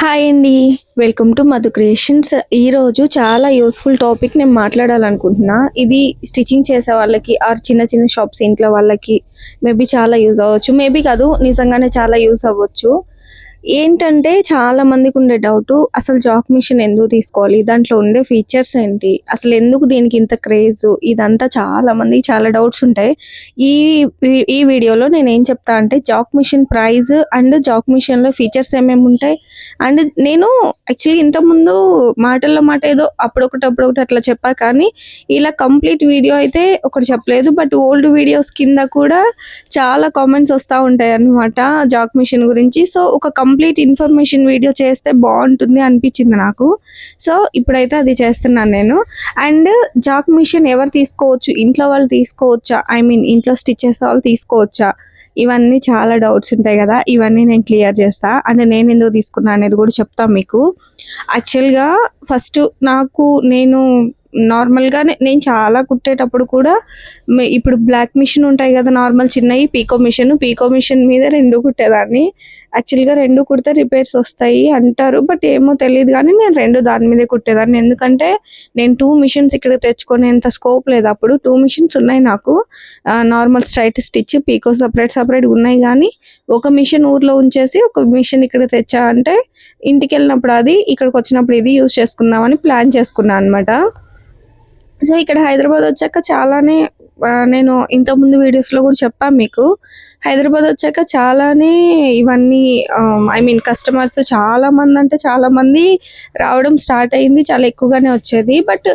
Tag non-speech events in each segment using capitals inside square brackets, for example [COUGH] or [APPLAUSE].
Hi అండి. Welcome to Madhu creations ఈరోజు చాలా యూస్ఫుల్ టాపిక్ నేను మాట్లాడాలనుకుంటున్నా. ఇది స్టిచ్చింగ్ చేసే వాళ్ళకి ఆర్ చిన్న చిన్న షాప్స్ ఇంట్లో వాళ్ళకి మేబీ చాలా యూజ్ అవ్వచ్చు. మేబీ కాదు నిజంగానే చాలా యూజ్ అవ్వచ్చు. ఏంటంటే చాలా మందికి ఉండే డౌట్ అసలు జాక్ మిషన్ ఎందుకు తీసుకోవాలి? దాంట్లో ఉండే ఫీచర్స్ ఏంటి? అసలు ఎందుకు దీనికి ఇంత క్రేజ్ ఇదంతా చాలా మందికి చాలా డౌట్స్ ఉంటాయి. ఈ ఈ వీడియోలో నేను ఏం చెప్తా అంటే jack machine price and jack మిషన్లో ఫీచర్స్ ఏమేమి ఉంటాయి? అండ్ నేను యాక్చువల్లీ ఇంతకుముందు మాటల్లో మాట ఏదో అప్పుడొకటి అప్పుడొకటి అట్లా చెప్పా. కానీ ఇలా కంప్లీట్ వీడియో అయితే ఒకటి చెప్పలేదు. బట్ ఓల్డ్ వీడియోస్ కింద కూడా చాలా కామెంట్స్ వస్తూ ఉంటాయి అన్నమాట జాక్ మిషన్ గురించి. సో ఒక కంప్లీట్ ఇన్ఫర్మేషన్ వీడియో చేస్తే బాగుంటుంది అనిపించింది నాకు. సో ఇప్పుడైతే అది చేస్తున్నాను నేను. అండ్ జాక్ మిషన్ ఎవరు తీసుకోవచ్చు? ఇంట్లో వాళ్ళు తీసుకోవచ్చా? ఐ మీన్ ఇంట్లో స్టిచ్ చేసే వాళ్ళు తీసుకోవచ్చా? ఇవన్నీ చాలా డౌట్స్ ఉంటాయి కదా. ఇవన్నీ నేను క్లియర్ చేస్తా. అండ్ నేను ఎందుకు తీసుకున్నా అనేది కూడా చెప్తాను మీకు. యాక్చువల్గా ఫస్ట్ నాకు నేను నార్మల్గానే నేను చాలా కుట్టేటప్పుడు కూడా ఇప్పుడు బ్లాక్ మిషన్ ఉంటాయి కదా నార్మల్ చిన్నవి పీకో మిషన్ పీకో మిషన్ మీద రెండు కుట్టేదాన్ని. యాక్చువల్గా రెండు కుడితే రిపేర్స్ వస్తాయి అంటారు బట్ ఏమో తెలియదు కానీ నేను రెండు దాని మీదే కుట్టేదాన్ని. ఎందుకంటే నేను టూ మిషన్స్ ఇక్కడ తెచ్చుకునేంత స్కోప్ లేదు అప్పుడు. టూ మిషన్స్ ఉన్నాయి నాకు. Normal straight stitch picot separate separate ఉన్నాయి కానీ ఒక మిషన్ ఊర్లో ఉంచేసి ఒక మిషన్ ఇక్కడ తెచ్చా అంటే ఇంటికి వెళ్ళినప్పుడు అది ఇక్కడికి వచ్చినప్పుడు ఇది యూజ్ చేసుకుందామని ప్లాన్ చేసుకున్నాను అనమాట సో ఇక్కడ హైదరాబాద్ వచ్చాక చాలానే నేను ఇంతకుముందు వీడియోస్లో కూడా చెప్పాను మీకు. హైదరాబాద్ వచ్చాక చాలానే ఇవన్నీ ఐ మీన్ కస్టమర్స్ చాలా మంది అంటే చాలా మంది రావడం స్టార్ట్ అయింది చాలా ఎక్కువగానే వచ్చేది. బట్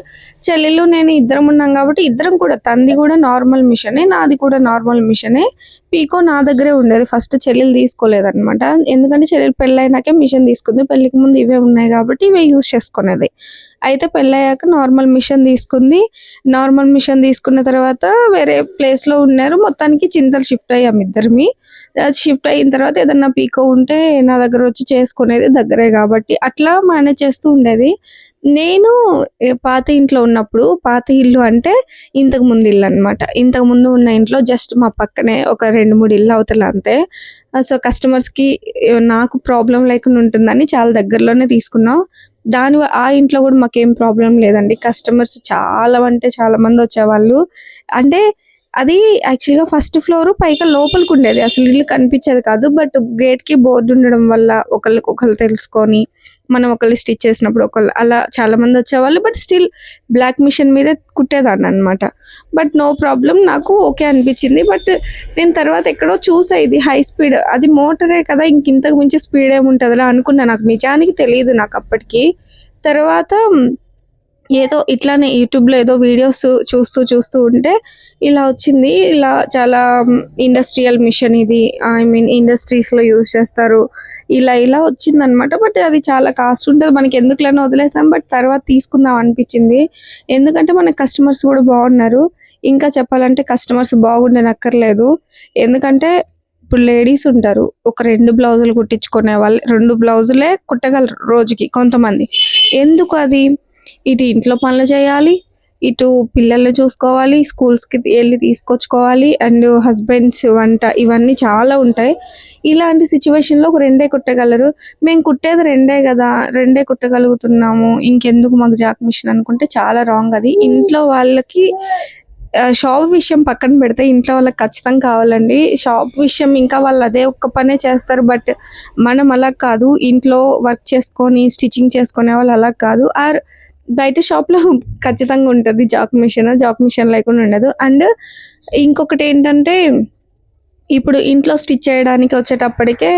చెల్లెలు నేను ఇద్దరం ఉన్నాం కాబట్టి ఇద్దరం కూడా తంది కూడా నార్మల్ మిషనే నాది కూడా నార్మల్ మిషనే పీకో నా దగ్గరే ఉండేది. ఫస్ట్ చెల్లెలు తీసుకోలేదన్నమాట. ఎందుకంటే చెల్లెలు పెళ్ళైనాకే మిషన్ తీసుకుంది. పెళ్ళికి ముందు ఇవే ఉన్నాయి కాబట్టి ఇవే యూస్ చేసుకునేది. అయితే పెళ్ళయ్యాక నార్మల్ మిషన్ తీసుకుంది. నార్మల్ మిషన్ తీసుకున్న తర్వాత వేరే ప్లేస్లో ఉన్నారు. మొత్తానికి చింతలు షిఫ్ట్ అయ్యాము ఇద్దరిమి. షిఫ్ట్ అయిన తర్వాత ఏదన్నా పీకో ఉంటే నా దగ్గర వచ్చి చేసుకునేది దగ్గరే కాబట్టి అట్లా మేనేజ్ చేస్తూ ఉండేది. నేను పాత ఇంట్లో ఉన్నప్పుడు పాత ఇల్లు అంటే ఇంతకు ముందు ఇల్లు అనమాట ఇంతకు ముందు ఉన్న ఇంట్లో జస్ట్ మా పక్కనే ఒక రెండు మూడు ఇల్లు అవతల అంతే. సో కస్టమర్స్కి నాకు ప్రాబ్లం లేకుండా ఉంటుందని చాలా దగ్గరలోనే తీసుకున్నాం. దాని ఆ ఇంట్లో కూడా మాకేం ప్రాబ్లం లేదండి. కస్టమర్స్ చాలా అంటే చాలా మంది వచ్చేవాళ్ళు. అంటే అది యాక్చువల్గా ఫస్ట్ ఫ్లోర్ పైగా లోపలికి ఉండేది. అసలు ఇల్లు కనిపించేది కాదు. బట్ గేట్కి బోర్డు ఉండడం వల్ల ఒకళ్ళకి ఒకళ్ళు తెలుసుకొని మనం ఒకళ్ళు స్టిచ్ చేసినప్పుడు ఒకళ్ళు అలా చాలామంది వచ్చేవాళ్ళు బట్ స్టిల్ బ్లాక్ మిషన్ మీదే కుట్టేదాన్ని అనమాట బట్ నో ప్రాబ్లం నాకు ఓకే అనిపించింది. బట్ నేను తర్వాత ఎక్కడో చూసా ఇది హై స్పీడ్ అది మోటరే కదా ఇంక ఇంతకు మించి స్పీడ్ ఏముంటుందిలా అనుకున్నా. నాకు నిజానికి తెలియదు నాకు అప్పటికి. తర్వాత ఏదో ఇట్లానే యూట్యూబ్లో ఏదో వీడియోస్ చూస్తూ చూస్తూ ఉంటే ఇలా వచ్చింది. ఇలా చాలా um, ఇండస్ట్రియల్ మిషన్ ఇది ఐ మీన్ ఇండస్ట్రీస్లో యూజ్ చేస్తారు. ఇలా ఇలా వచ్చిందనమాట. బట్ అది చాలా కాస్ట్ ఉంటుంది. మనకి ఎందుకులైనా వదిలేసాం. బట్ తర్వాత తీసుకుందాం అనిపించింది. ఎందుకంటే మన కస్టమర్స్ కూడా బాగున్నారు. ఇంకా చెప్పాలంటే కస్టమర్స్ బాగుండనక్కర్లేదు. ఎందుకంటే ఇప్పుడు లేడీస్ ఉంటారు. ఒక రెండు బ్లౌజులు కుట్టించుకునే వాళ్ళు రెండు బ్లౌజులే కుట్టగలరు రోజుకి కొంతమంది. ఎందుకు అది? ఇటు ఇంట్లో పనులు చేయాలి ఇటు పిల్లల్ని చూసుకోవాలి స్కూల్స్కి వెళ్ళి తీసుకొచ్చుకోవాలి అండ్ హస్బెండ్స్ వంట ఇవన్నీ చాలా ఉంటాయి. ఇలాంటి సిచ్యువేషన్లో ఒక రెండే కుట్టగలరు. మేము కుట్టేది రెండే కదా రెండే కుట్టగలుగుతున్నాము ఇంకెందుకు మాకు జాక్ మిషన్ అనుకుంటే చాలా రాంగ్ అది. ఇంట్లో వాళ్ళకి షాప్ విషయం పక్కన పెడితే ఇంట్లో వాళ్ళకి ఖచ్చితంగా కావాలండి. షాప్ విషయం ఇంకా వాళ్ళు అదే ఒక్క పనే చేస్తారు బట్ మనం అలా కాదు. ఇంట్లో వర్క్ చేసుకొని స్టిచ్చింగ్ చేసుకునే వాళ్ళు అలా కాదు. ఆర్ బయట షాప్లో ఖచ్చితంగా ఉంటుంది జాక్ మిషన్. జాక్ మిషన్ లేకుండా ఉండదు. అండ్ ఇంకొకటి ఏంటంటే ఇప్పుడు ఇంట్లో స్టిచ్ చేయడానికి వచ్చేటప్పటికే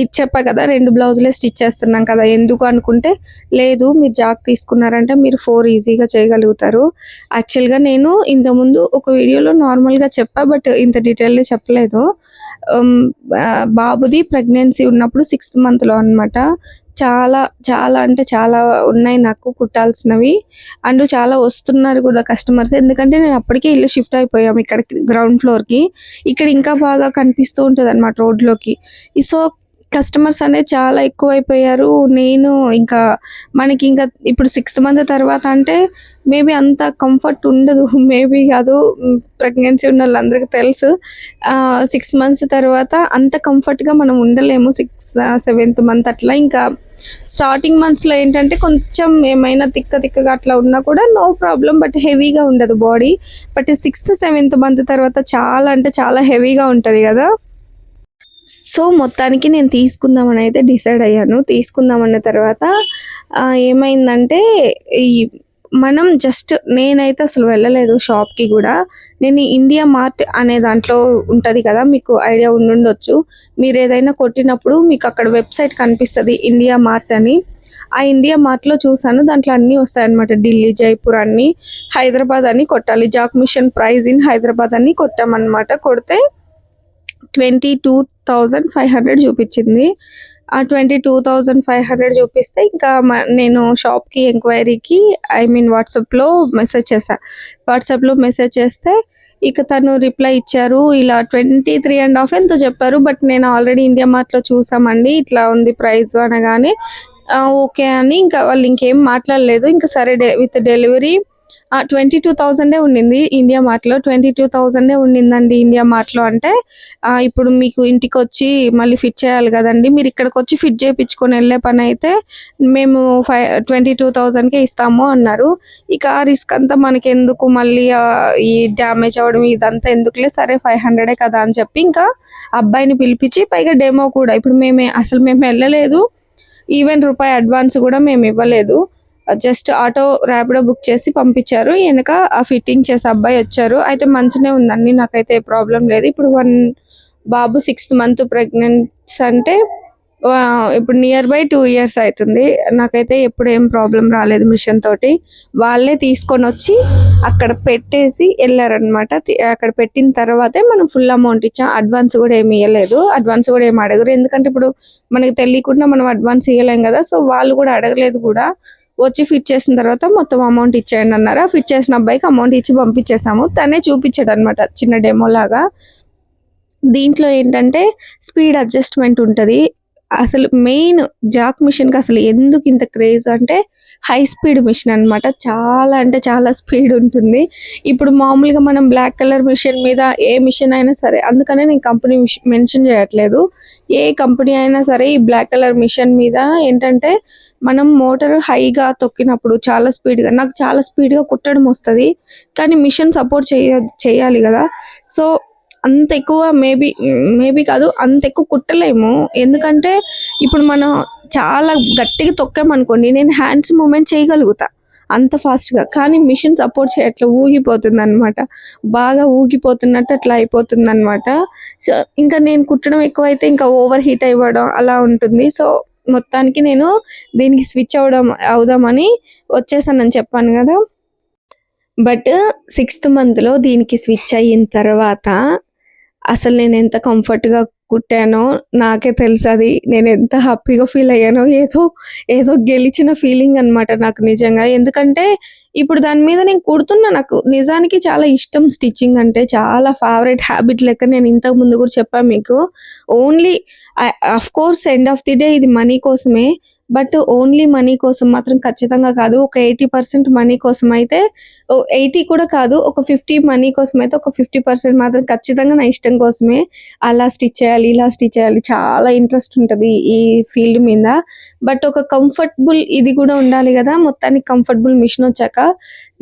ఇది చెప్పా కదా రెండు బ్లౌజులే స్టిచ్ చేస్తున్నాం కదా ఎందుకు అనుకుంటే లేదు మీరు జాక్ తీసుకున్నారంటే మీరు ఫోర్ ఈజీగా చేయగలుగుతారు. యాక్చువల్గా నేను ఇంతకుముందు ఒక వీడియోలో నార్మల్గా చెప్పా బట్ ఇంత డీటెయిల్గా చెప్పలేదు. బాబుది ప్రెగ్నెన్సీ ఉన్నప్పుడు సిక్స్త్ మంత్లో అన్నమాట. చాలా చాలా అంటే చాలా ఉన్నాయి నాకు కుట్టాల్సినవి. అండ్ చాలా వస్తున్నారు కూడా కస్టమర్స్ ఎందుకంటే నేను అప్పటికే ఇల్లు షిఫ్ట్ అయిపోయాం ఇక్కడ గ్రౌండ్ ఫ్లోర్కి ఇక్కడ ఇంకా బాగా కనిపిస్తూ ఉంటుంది అనమాట రోడ్లోకి. సో కస్టమర్స్ అనేది చాలా ఎక్కువైపోయారు. నేను ఇంకా మనకి ఇంకా ఇప్పుడు సిక్స్త్ మంత్ తర్వాత అంటే మేబీ అంత కంఫర్ట్ ఉండదు. [LAUGHS] మేబీ కాదు ప్రెగ్నెన్సీ ఉన్న వాళ్ళందరికీ తెలుసు సిక్స్ మంత్స్ తర్వాత అంత కంఫర్ట్గా మనం ఉండలేము. సిక్స్ సెవెంత్ మంత్ అట్లా. ఇంకా స్టార్టింగ్ మంత్స్లో ఏంటంటే కొంచెం ఏమైనా తిక్క తిక్కగా అట్లా ఉన్నా కూడా నో ప్రాబ్లం బట్ హెవీగా ఉండదు body but sixth seventh month తర్వాత చాలా అంటే చాలా హెవీగా ఉంటుంది కదా. సో మొత్తానికి నేను తీసుకుందామని అయితే డిసైడ్ అయ్యాను. తీసుకుందామన్న తర్వాత ఏమైందంటే ఈ మనం జస్ట్ నేనైతే అసలు వెళ్ళలేదు షాప్కి కూడా. నేను ఇండియా మార్ట్ అనే దాంట్లో ఉంటుంది కదా మీకు ఐడియా ఉండుండొచ్చు. మీరు ఏదైనా కొట్టినప్పుడు మీకు అక్కడ వెబ్సైట్ కనిపిస్తుంది ఇండియా మార్ట్ అని. ఆ ఇండియా మార్ట్లో చూసాను దాంట్లో అన్నీ వస్తాయన్నమాట. ఢిల్లీ జైపూర్ అన్ని హైదరాబాద్ అని కొట్టాలి. Jack machine price in Hyderabad అని కొట్టామన్నమాట. కొడితే twenty two thousand five hundred చూపించింది. Twenty two thousand five hundred చూపిస్తే ఇంకా మ- నేను షాప్కి ఎంక్వైరీకి ఐ మీన్ వాట్సాప్లో మెసేజ్ చేశా. వాట్సాప్లో మెసేజ్ చేస్తే ఇక తను రిప్లై ఇచ్చారు. ఇలా ట్వంటీ త్రీ అండ్ హాఫ్ ఎంతో చెప్పారు. బట్ నేను ఆల్రెడీ ఇండియా మార్ట్లో చూసామండి. ఇట్లా ఉంది ప్రైస్ అనగానే ఓకే అని ఇంకా వాళ్ళు ఇంకేం మాట్లాడలేదు. ఇంకా సరే day with delivery twenty two థౌజండే ఉండింది ఇండియా మార్ట్లో ట్వంటీ టూ థౌజండే ఉండిందండి ఇండియా మార్ట్లో అంటే ఇప్పుడు మీకు ఇంటికి వచ్చి మళ్ళీ ఫిట్ చేయాలి కదండి. మీరు ఇక్కడికి వచ్చి ఫిట్ చేయించుకొని వెళ్ళే పని అయితే మేము ఫైవ్ ట్వంటీ టూ థౌజండ్కే ఇస్తాము అన్నారు. ఇక ఆ రిస్క్ అంతా మనకి ఎందుకు మళ్ళీ ఈ డ్యామేజ్ అవ్వడం ఇదంతా ఎందుకులే? సరే ఫైవ్ హండ్రెడే కదా అని చెప్పి ఇంకా అబ్బాయిని పిలిపించి పైగా డెమో కూడా. ఇప్పుడు మేమే అసలు మేము వెళ్ళలేదు. ఈవెన్ రూపాయి అడ్వాన్స్ కూడా మేము ఇవ్వలేదు. జస్ట్ ఆటో ర్యాపిడో బుక్ చేసి పంపించారు. వెనక ఆ ఫిట్టింగ్ చేసే అబ్బాయి వచ్చారు. అయితే మంచినే ఉందండి. నాకైతే ప్రాబ్లం లేదు. ఇప్పుడు వన్ బాబు సిక్స్త్ మంత్ ప్రెగ్నెన్స్ అంటే ఇప్పుడు నియర్ బై టూ ఇయర్స్ అవుతుంది. నాకైతే ఎప్పుడు ఏం ప్రాబ్లం రాలేదు మిషన్ తోటి. వాళ్ళే తీసుకొని వచ్చి అక్కడ పెట్టేసి వెళ్ళారనమాట అక్కడ పెట్టిన తర్వాతే మనం ఫుల్ అమౌంట్ ఇచ్చాం. అడ్వాన్స్ కూడా ఏమి ఇవ్వలేదు అడ్వాన్స్ కూడా ఏమి అడగరు. ఎందుకంటే ఇప్పుడు మనకి తెలియకుండా మనం అడ్వాన్స్ ఇవ్వలేం కదా. సో వాళ్ళు కూడా అడగలేదు కూడా. వచ్చి ఫిట్ చేసిన తర్వాత మొత్తం అమౌంట్ ఇచ్చేయండి అన్నారు. ఫిట్ చేసిన అబ్బాయికి అమౌంట్ ఇచ్చి పంపించేసాము తనే చూపించాడు అనమాట చిన్న డెమో లాగా. దీంట్లో ఏంటంటే స్పీడ్ అడ్జస్ట్మెంట్ ఉంటుంది. అసలు మెయిన్ జాక్ మిషన్కి అసలు ఎందుకు ఇంత క్రేజ్ అంటే హై స్పీడ్ మిషన్ అన్నమాట. చాలా అంటే చాలా స్పీడ్ ఉంటుంది. ఇప్పుడు మామూలుగా మనం బ్లాక్ కలర్ మిషన్ మీద ఏ మిషన్ అయినా సరే అందుకనే నేను కంపెనీ మెన్షన్ చేయట్లేదు. ఏ కంపెనీ అయినా సరే ఈ బ్లాక్ కలర్ మిషన్ మీద ఏంటంటే మనం మోటార్ హైగా తొక్కినప్పుడు చాలా స్పీడ్గా నాకు చాలా స్పీడ్గా కుట్టడం వస్తుంది కానీ మిషన్ సపోర్ట్ చేయ చేయాలి కదా. సో అంత ఎక్కువ మేబీ మేబీ కాదు అంత ఎక్కువ కుట్టలేము. ఎందుకంటే ఇప్పుడు మనం చాలా గట్టిగా తొక్కామనుకోండి నేను హ్యాండ్స్ మూమెంట్ చేయగలుగుతా. అంత ఫాస్ట్గా. కానీ మిషన్ సపోర్ట్ చేయట్లా ఊగిపోతుంది అనమాట బాగా ఊగిపోతున్నట్టు అట్లా అయిపోతుంది అనమాట సో ఇంకా నేను కుట్టడం ఎక్కువైతే ఇంకా ఓవర్ హీట్ అవ్వడం అలా ఉంటుంది. సో మొత్తానికి నేను దీనికి స్విచ్ అవడం అవుదామని వచ్చేసానని చెప్పాను కదా. బట్ సిక్స్త్ మంత్లో దీనికి స్విచ్ అయిన తర్వాత అసలు నేను ఎంత కంఫర్ట్గా కుట్టానో నాకే తెలుసు అది. నేను ఎంత హ్యాపీగా ఫీల్ అయ్యానో ఏదో ఏదో గెలిచిన ఫీలింగ్ అన్నమాట నాకు నిజంగా. ఎందుకంటే ఇప్పుడు దాని మీద నేను కుడుతున్నా నాకు. నిజానికి చాలా ఇష్టం స్టిచ్చింగ్ అంటే. చాలా ఫేవరెట్ హ్యాబిట్ లెక్క నేను ఇంతకు ముందు కూడా చెప్పాను మీకు. Only of course end of the day ఇది మనీ కోసమే. బట్ ఓన్లీ మనీ కోసం మాత్రం ఖచ్చితంగా కాదు. ఒక ఎయిటీ పర్సెంట్ మనీ కోసం అయితే ఎయిటీ కూడా కాదు ఒక ఫిఫ్టీ మనీ కోసం అయితే ఒక ఫిఫ్టీ పర్సెంట్ మాత్రం ఖచ్చితంగా నా ఇష్టం కోసమే అలా స్టిచ్ చేయాలి ఇలా స్టిచ్ చేయాలి చాలా ఇంట్రెస్ట్ ఉంటుంది ఈ ఫీల్డ్ మీద. బట్ ఒక కంఫర్టబుల్ ఇది కూడా ఉండాలి కదా మొత్తానికి కంఫర్టబుల్ మిషన్ వచ్చాక.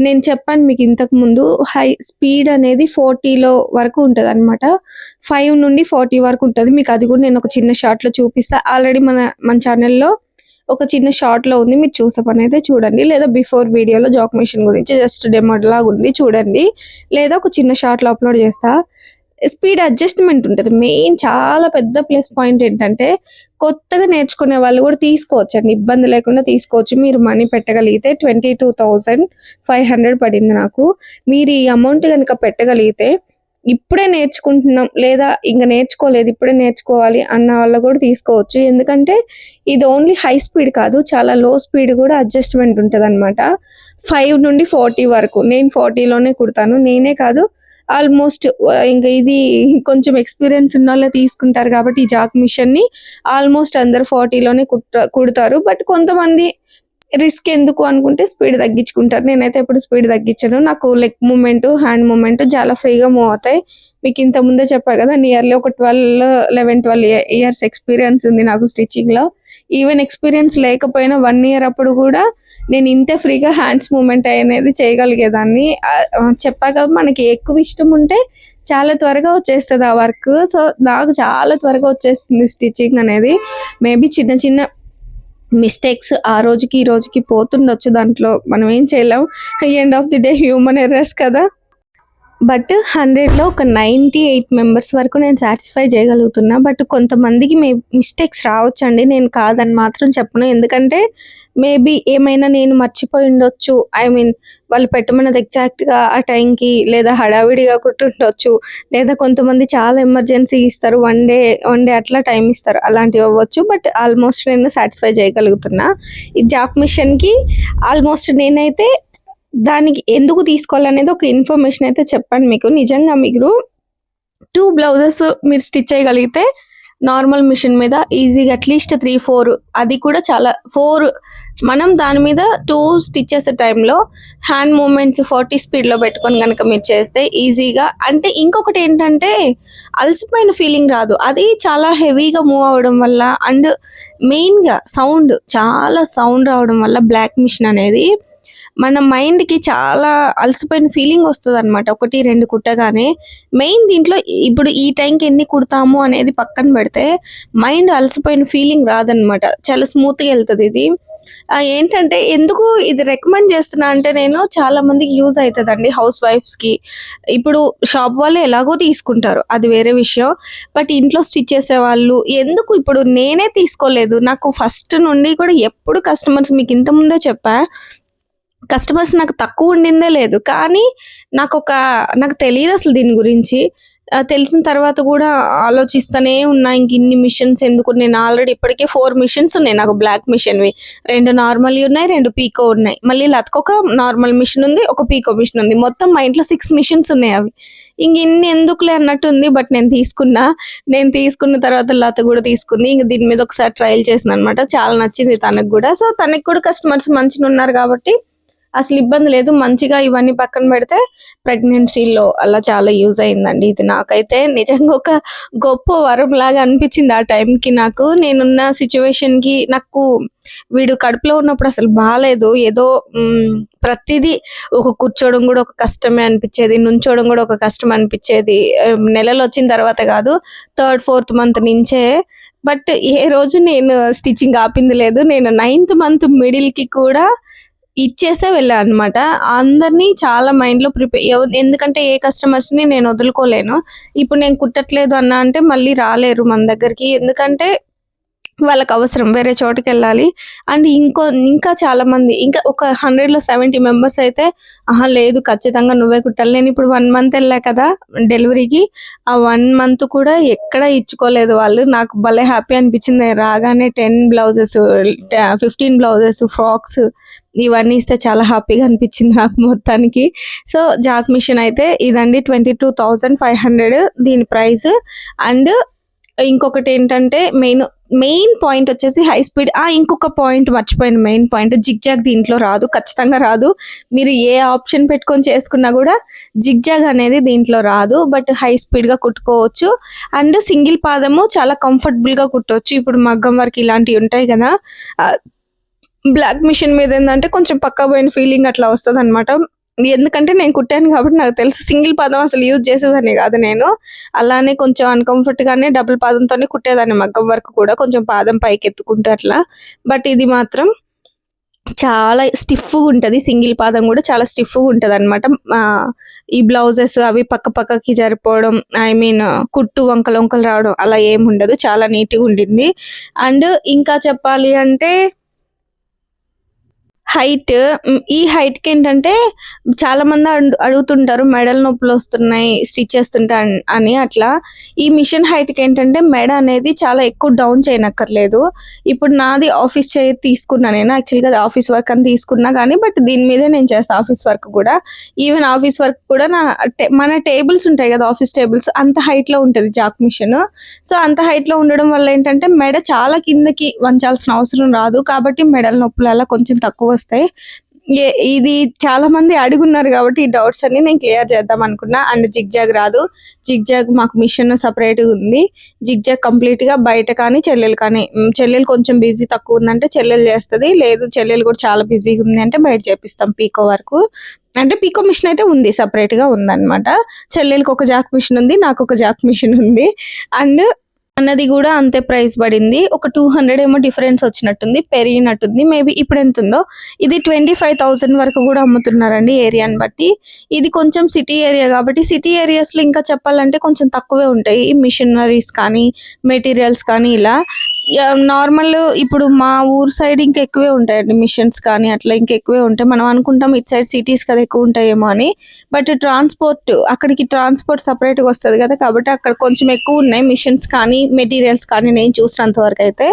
నేను చెప్పాను మీకు ఇంతకు ముందు హై స్పీడ్ అనేది ఫార్టీలో వరకు ఉంటుంది అనమాట ఫైవ్ నుండి ఫార్టీ వరకు ఉంటుంది. మీకు అది కూడా నేను ఒక చిన్న షార్ట్లో చూపిస్తా. ఆల్రెడీ మన మన ఛానల్లో ఒక చిన్న షార్ట్లో ఉంది మీరు చూసే పని అయితే చూడండి. లేదా బిఫోర్ వీడియోలో జాక్ మిషన్ గురించి జస్ట్ డెమోడ్లా లాగా ఉంది చూడండి. లేదా ఒక చిన్న షార్ట్లో అప్లోడ్ చేస్తా. స్పీడ్ అడ్జస్ట్మెంట్ ఉంటుంది. మెయిన్ చాలా పెద్ద ప్లస్ పాయింట్ ఏంటంటే కొత్తగా నేర్చుకునే వాళ్ళు కూడా తీసుకోవచ్చు అండి ఇబ్బంది లేకుండా తీసుకోవచ్చు. మీరు money పెట్టగలిగితే twenty two thousand five hundred పడింది నాకు. మీరు ఈ అమౌంట్ కనుక పెట్టగలిగితే ఇప్పుడే నేర్చుకుంటున్నాం లేదా ఇంకా నేర్చుకోలేదు ఇప్పుడే నేర్చుకోవాలి అన్న వాళ్ళు కూడా తీసుకోవచ్చు. ఎందుకంటే ఇది ఓన్లీ హై స్పీడ్ కాదు చాలా లో స్పీడ్ కూడా అడ్జస్ట్మెంట్ ఉంటుంది అనమాట ఫైవ్ నుండి ఫార్టీ వరకు. నేను ఫార్టీలోనే కుడతాను. నేనే కాదు ఆల్మోస్ట్ uh, ఇంకా ఇది కొంచెం ఎక్స్పీరియన్స్ ఉన్న వాళ్ళే తీసుకుంటారు కాబట్టి ఈ జాక్ మిషన్ని ఆల్మోస్ట్ అందరు ఫార్టీలోనే కుట్ట కుడతారు. బట్ కొంతమంది రిస్క్ ఎందుకు అనుకుంటే స్పీడ్ తగ్గించుకుంటారు. నేనైతే ఎప్పుడు స్పీడ్ తగ్గించను. నాకు లెగ్ మూమెంట్ హ్యాండ్ మూమెంట్ చాలా ఫ్రీగా మూవ్ అవుతాయి. మీకు ఇంత ముందే చెప్పా కదా నియర్లీ ఒక twelve eleven twelve years experience ఉంది నాకు స్టిచ్చింగ్లో. ఈవెన్ ఎక్స్పీరియన్స్ లేకపోయినా వన్ ఇయర్ అప్పుడు కూడా నేను ఇంతే ఫ్రీగా హ్యాండ్స్ మూమెంట్ అనేది చేయగలిగేదాన్ని. చెప్పాక మనకి ఎక్కువ ఇష్టం ఉంటే చాలా త్వరగా వచ్చేస్తుంది ఆ వర్క్. సో నాకు చాలా త్వరగా వచ్చేస్తుంది స్టిచ్చింగ్ అనేది. మేబీ చిన్న చిన్న మిస్టేక్స్ ఆ రోజుకి ఈ రోజుకి పోతుండొచ్చు దాంట్లో. మనం ఏం చేయలేం. End of the day human errors కదా. బట్ హండ్రెడ్లో ఒక నైంటీ ఎయిట్ మెంబర్స్ వరకు నేను సాటిస్ఫై చేయగలుగుతున్నా. బట్ కొంతమందికి మే మిస్టేక్స్ రావచ్చండి. నేను కాదని మాత్రం చెప్పను. ఎందుకంటే మేబీ ఏమైనా నేను మర్చిపోయి ఉండొచ్చు. ఐ మీన్ వాళ్ళు పెట్టమన్నది ఎగ్జాక్ట్గా ఆ టైంకి లేదా హడావిడిగా కుట్టుండొచ్చు లేదా కొంతమంది చాలా ఎమర్జెన్సీ ఇస్తారు. వన్ డే వన్ డే అట్లా టైం ఇస్తారు. అలాంటివి అవ్వచ్చు. బట్ ఆల్మోస్ట్ నేను సాటిస్ఫై చేయగలుగుతున్నా. ఈ జాక్ మిషన్కి ఆల్మోస్ట్ నేనైతే దానికి ఎందుకు తీసుకోవాలనేది ఒక ఇన్ఫర్మేషన్ అయితే చెప్పాను మీకు. నిజంగా మీరు టూ బ్లౌజెస్ మీరు స్టిచ్ చేయగలిగితే నార్మల్ మిషన్ మీద ఈజీగా అట్లీస్ట్ త్రీ ఫోర్ అది కూడా చాలా ఫోర్ మనం దాని మీద టూ స్టిచ్ చేసే టైంలో హ్యాండ్ మూమెంట్స్ ఫార్టీ స్పీడ్లో పెట్టుకొని కనుక మీరు చేస్తే ఈజీగా. అంటే ఇంకొకటి ఏంటంటే అలసిపోయిన ఫీలింగ్ రాదు. అది చాలా హెవీగా మూవ్ అవ్వడం వల్ల అండ్ మెయిన్గా సౌండ్ చాలా సౌండ్ రావడం వల్ల బ్లాక్ మిషన్ అనేది మన మైండ్కి చాలా అలసిపోయిన ఫీలింగ్ వస్తుంది అనమాట ఒకటి రెండు కుట్టగానే మెయిన్ దీంట్లో ఇప్పుడు ఈ టైంకి ఎన్ని కుడతాము అనేది పక్కన పెడితే మైండ్ అలసిపోయిన ఫీలింగ్ రాదనమాట చాలా స్మూత్గా వెళ్తుంది ఇది. ఏంటంటే ఎందుకు ఇది రికమెండ్ చేస్తున్నా అంటే నేను చాలా మందికి యూజ్ అవుతుందండి హౌస్ వైఫ్స్కి ఇప్పుడు షాప్ వాళ్ళు ఎలాగో తీసుకుంటారు అది వేరే విషయం. బట్ ఇంట్లో స్టిచ్ చేసే వాళ్ళు ఎందుకు ఇప్పుడు నేనే తీసుకోలేదు? నాకు ఫస్ట్ నుండి కూడా ఎప్పుడు కస్టమర్స్ మీకు ఇంత ముందే చెప్పా. కస్టమర్స్ నాకు తక్కువ ఉండిందే లేదు. కానీ నాకు ఒక నాకు తెలియదు అసలు దీని గురించి. తెలిసిన తర్వాత కూడా ఆలోచిస్తూనే ఉన్నా ఇంక ఇన్ని మిషన్స్ ఎందుకు నేను ఆల్రెడీ ఇప్పటికే ఫోర్ మిషన్స్ ఉన్నాయి నాకు బ్లాక్ మిషన్వి రెండు నార్మల్ ఉన్నాయి రెండు పీకో ఉన్నాయి. మళ్ళీ లతకొక నార్మల్ మిషన్ ఉంది ఒక పీకో మిషన్ ఉంది. మొత్తం మా ఇంట్లో సిక్స్ మిషన్స్ ఉన్నాయి అవి. ఇంక ఇన్ని ఎందుకులే అన్నట్టు ఉంది బట్ నేను తీసుకున్నా. నేను తీసుకున్న తర్వాత లత కూడా తీసుకుంది. ఇంక దీని మీద ఒకసారి ట్రయల్ చేసిన అనమాట చాలా నచ్చింది తనకు కూడా. సో తనకి కూడా కస్టమర్స్ మంచిగా ఉన్నారు కాబట్టి అసలు ఇబ్బంది లేదు. మంచిగా ఇవన్నీ పక్కన పెడితే ప్రెగ్నెన్సీలో అలా చాలా యూజ్ అయిందండి. ఇది నాకైతే నిజంగా ఒక గొప్ప వరం లాగా అనిపించింది ఆ టైంకి నాకు. నేనున్న సిచ్యువేషన్కి కి నాకు వీడు కడుపులో ఉన్నప్పుడు అసలు బాగాలేదు ఏదో ప్రతిదీ ఒక కూర్చోవడం కూడా ఒక కష్టమే అనిపించేది. నుంచోవడం కూడా ఒక కష్టం అనిపించేది. నెలలు వచ్చిన తర్వాత కాదు థర్డ్ ఫోర్త్ మంత్ నుంచే. బట్ ఏ రోజు నేను స్టిచ్చింగ్ ఆపింది లేదు. నేను నైన్త్ మంత్ మిడిల్కి కూడా ఇచ్చేసే వెళ్ళాను అనమాట అందరినీ చాలా మైండ్లో ప్రిపేర్ ఎందుకంటే ఏ కస్టమర్స్ని నేను వదులుకోలేను. ఇప్పుడు నేను కుట్టట్లేదు అన్నా అంటే మళ్ళీ రాలేరు మన దగ్గరికి. ఎందుకంటే వాళ్ళకి అవసరం వేరే చోటుకి వెళ్ళాలి అండ్ ఇంకో ఇంకా చాలా మంది ఇంకా ఒక హండ్రెడ్లో సెవెంటీ మెంబర్స్ అయితే ఆహా లేదు ఖచ్చితంగా నువ్వే కుట్టాలి. నేను ఇప్పుడు వన్ మంత్ వెళ్ళా కదా డెలివరీకి. ఆ వన్ మంత్ కూడా ఎక్కడ ఇచ్చుకోలేదు వాళ్ళు. నాకు భలే హ్యాపీ అనిపించింది. రాగానే ten blouses fifteen blouses frocks ఇవన్నీ ఇస్తే చాలా హ్యాపీగా అనిపించింది నాకు మొత్తానికి. సో జాక్ మిషన్ అయితే ఇదండి twenty two thousand five hundred దీని ప్రైస్. అండ్ ఇంకొకటి ఏంటంటే మెయిన్ మెయిన్ పాయింట్ వచ్చేసి హై స్పీడ్ ఆ ఇంకొక పాయింట్ మర్చిపోయిన. మెయిన్ పాయింట్ జిగ్జాగ్ దీంట్లో రాదు ఖచ్చితంగా రాదు. మీరు ఏ ఆప్షన్ పెట్టుకొని చేసుకున్నా కూడా జిగ్జాగ్ అనేది దీంట్లో రాదు బట్ హై స్పీడ్గా కుట్టుకోవచ్చు. అండ్ సింగిల్ పాదము చాలా కంఫర్టబుల్గా కుట్టవచ్చు ఇప్పుడు మగ్గం వర్క్ ఇలాంటివి ఉంటాయి కదా బ్లాక్ మిషన్ మీద ఏంటంటే కొంచెం పక్క పోయిన ఫీలింగ్ అట్లా వస్తుంది అనమాట ఎందుకంటే నేను కుట్టాను కాబట్టి నాకు తెలుసు. సింగిల్ పాదం అసలు యూజ్ చేసేదాన్ని కాదు నేను. అలానే కొంచెం అన్కంఫర్ట్గానే గానే డబుల్ పాదంతోనే కుట్టేదాన్ని మగ్గం వరకు కూడా. కొంచెం పాదం పైకి ఎత్తుకుంటే అట్లా. బట్ ఇది మాత్రం చాలా స్టిఫ్గా ఉంటుంది. సింగిల్ పాదం కూడా చాలా స్టిఫ్గా ఉంటుంది అనమాట ఈ బ్లౌజెస్ అవి పక్క పక్కకి జరిపోవడం ఐ మీన్ కుట్టు వంకలు వంకలు రావడం అలా ఏమి ఉండదు. చాలా నీట్గా ఉండింది. అండ్ ఇంకా చెప్పాలి అంటే హైట్ ఈ హైట్కి ఏంటంటే చాలా మంది అడుగుతుంటారు మెడల నొప్పులు వస్తున్నాయి స్టిచ్ చేస్తుంటా అని అట్లా. ఈ మిషన్ హైట్కి ఏంటంటే మెడ అనేది చాలా ఎక్కువ డౌన్ చేయనక్కర్లేదు. ఇప్పుడు నాది ఆఫీస్ చైర్ తీసుకున్నా నేను. యాక్చువల్గా అది ఆఫీస్ వర్క్ అని తీసుకున్నా కానీ బట్ దీని మీదే నేను చేస్తాను ఆఫీస్ వర్క్ కూడా. ఈవెన్ ఆఫీస్ వర్క్ కూడా నా మన టేబుల్స్ ఉంటాయి కదా ఆఫీస్ టేబుల్స్ అంత హైట్లో ఉంటుంది జాక్ మిషన్. సో అంత హైట్లో ఉండడం వల్ల ఏంటంటే మెడ చాలా కిందకి వంచాల్సిన అవసరం రాదు. కాబట్టి మెడల నొప్పులు అలా కొంచెం తక్కువ వస్తాయి. ఇది చాలా మంది అడుగున్నారు కాబట్టి ఈ డౌట్స్ అన్ని నేను క్లియర్ చేద్దాం అనుకున్నా. అండ్ జిగ్ జాగ్ రాదు. జిగ్ జాగ్ మాకు మిషన్ సపరేట్ ఉంది. జిగ్ జాగ్ కంప్లీట్గా బయట కానీ చెల్లెలు కానీ చెల్లెలు కొంచెం బిజీ తక్కువ ఉందంటే చెల్లెలు చేస్తుంది. లేదు చెల్లెలు కూడా చాలా బిజీగా ఉంది అంటే బయట చేపిస్తాం పీకో వరకు. అంటే పీకో మిషన్ అయితే ఉంది సపరేట్గా ఉందన్నమాట. చెల్లెలకి ఒక జాక్ మిషన్ ఉంది నాకు ఒక జాక్ మిషన్ ఉంది. అండ్ అన్నది కూడా అంతే ప్రైస్ పడింది. ఒక టూ హండ్రెడ్ ఏమో డిఫరెన్స్ వచ్చినట్టుంది పెరిగినట్టుంది. మేబీ ఇప్పుడు ఎంత ఉందో ఇది ట్వంటీ ఫైవ్ థౌసండ్ వరకు కూడా అమ్ముతున్నారండి ఏరియాని బట్టి. ఇది కొంచెం సిటీ ఏరియా కాబట్టి సిటీ ఏరియాస్లో ఇంకా చెప్పాలంటే కొంచెం తక్కువే ఉంటాయి. మిషనరీస్ కానీ మెటీరియల్స్ కానీ ఇలా. నార్మల్ ఇప్పుడు మా ఊరు సైడ్ ఇంకా ఎక్కువే ఉంటాయండి మిషన్స్ కానీ అట్లా ఇంకా ఎక్కువే ఉంటాయి. మనం అనుకుంటాం ఇటు సైడ్ సిటీస్ కదా ఎక్కువ ఉంటాయేమో అని. బట్ ట్రాన్స్పోర్ట్ అక్కడికి ట్రాన్స్పోర్ట్ సపరేట్గా వస్తుంది కదా. కాబట్టి అక్కడ కొంచెం ఎక్కువ ఉన్నాయి మిషన్స్ కానీ మెటీరియల్స్ కానీ నేను చూసినంత వరకు అయితే.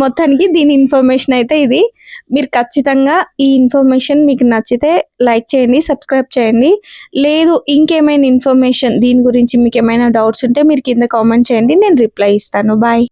మొత్తానికి దీని ఇన్ఫర్మేషన్ అయితే ఇది. మీరు ఖచ్చితంగా ఈ ఇన్ఫర్మేషన్ మీకు నచ్చితే లైక్ చేయండి సబ్స్క్రైబ్ చేయండి. లేదు ఇంకేమైనా ఇన్ఫర్మేషన్ దీని గురించి మీకు ఏమైనా డౌట్స్ ఉంటే మీరు కింద కామెంట్ చేయండి నేను రిప్లై ఇస్తాను. బాయ్